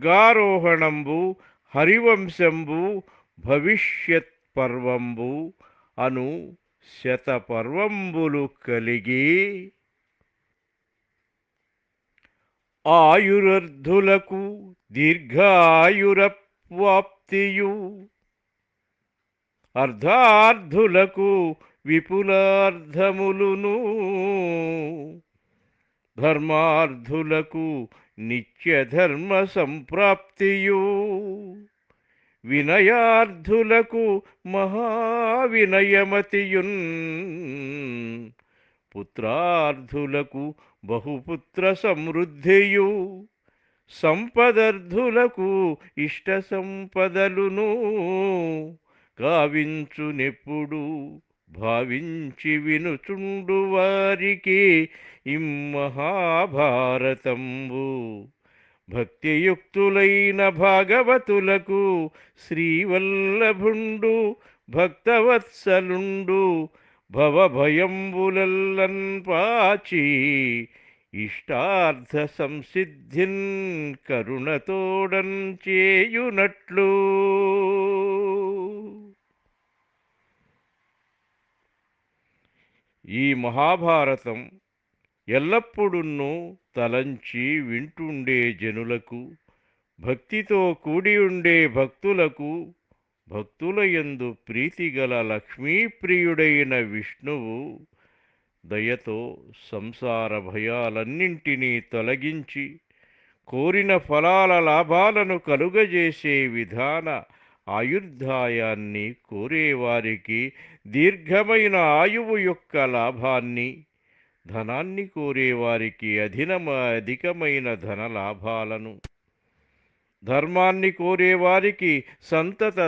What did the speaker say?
స్వర్గారోహణంబు హరివంశంబు భవిష్యత్ పర్వంబు అను శతపర్వంబులు కలిగి ఆయురర్ధులకు దీర్ఘాయురప్వాప్తియు అర్ధార్థులకు విపులార్థములును ధర్మార్థులకు నిత్యధర్మ సంప్రాప్తియు. వినయార్థులకు మహావినయమతియున్. పుత్రార్థులకు బహుపుత్ర సమృద్ధియు. సంపదర్థులకు ఇష్ట సంపదలును కావించునెప్పుడు భావించి వినుచుండు వారికి ఇమ్మహాభారతంబు. భక్తియుక్తులైన భాగవతులకు శ్రీవల్లభుండు భక్తవత్సలుండు భవభయంబులల్లన్ పాచి ఇష్టార్థ సంసిద్ధిన్ కరుణతోడన్ చేయునట్లు. ఈ మహాభారతం ఎల్లప్పుడున్నూ తలంచి వింటుండే జనులకు భక్తితో కూడి ఉండే భక్తులకు భక్తులయందు ప్రీతిగల లక్ష్మీప్రియుడైన విష్ణువు దయతో సంసార భయాలన్నింటినీ తొలగించి కోరిన ఫలాల లాభాలను కలుగజేసే విధాన ఆయుర్ధాయాన్ని కోరేవారికి దీర్ఘమైన ఆయువు యొక్క లాభాన్ని ధనాన్ని కోరేవారికి అధినమ అధికమైన ధన లాభాలను ధర్మాన్ని కోరేవారికి సంతత